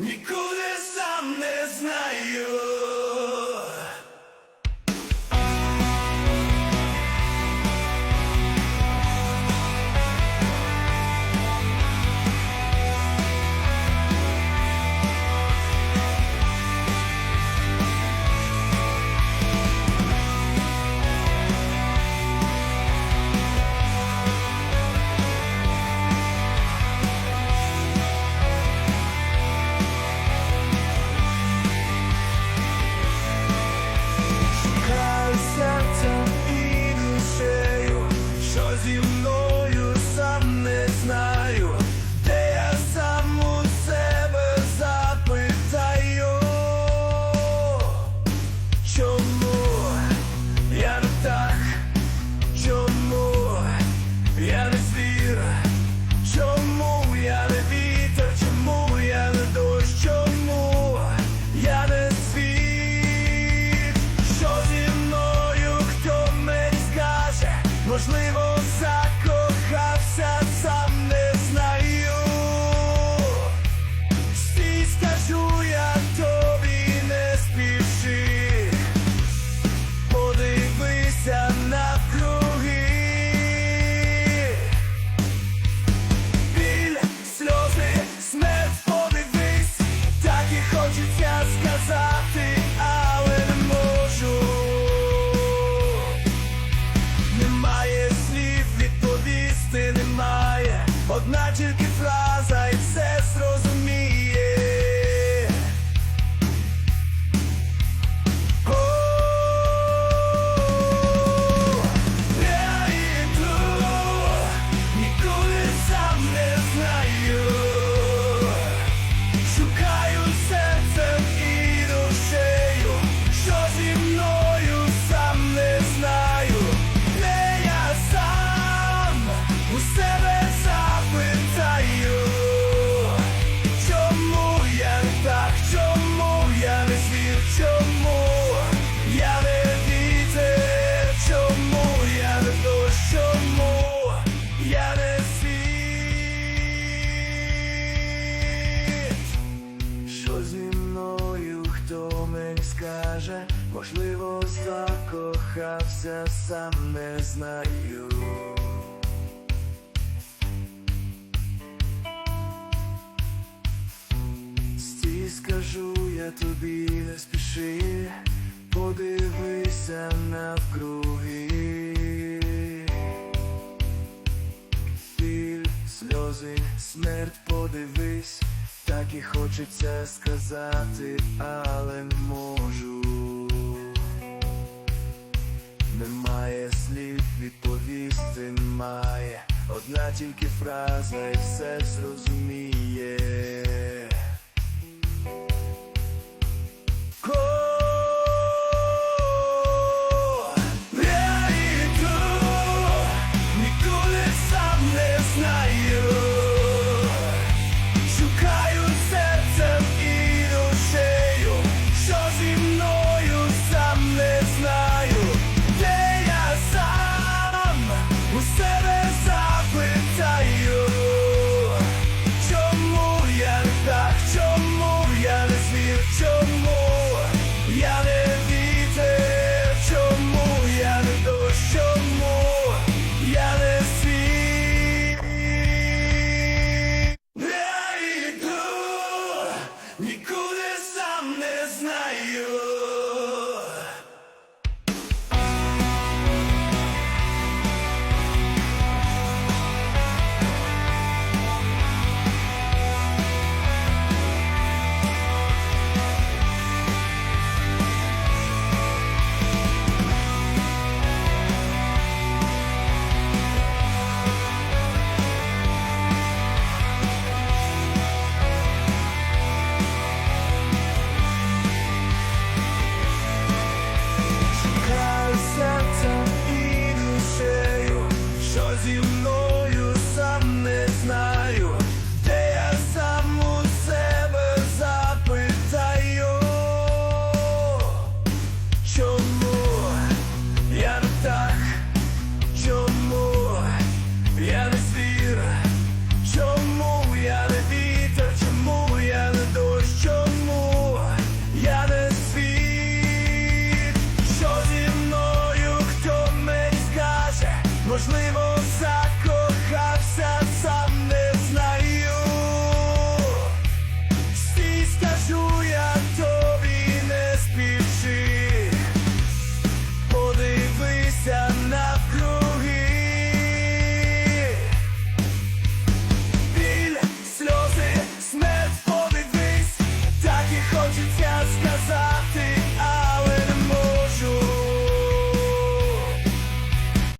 Nico! закохався, сам не знаю. Стій, скажу я тобі, не спіши, подивися навкруги. Біль, сльози, смерть подивись, так і хочеться сказати, але можу немає слів, відповісти має, одна тільки фраза і все зрозуміє.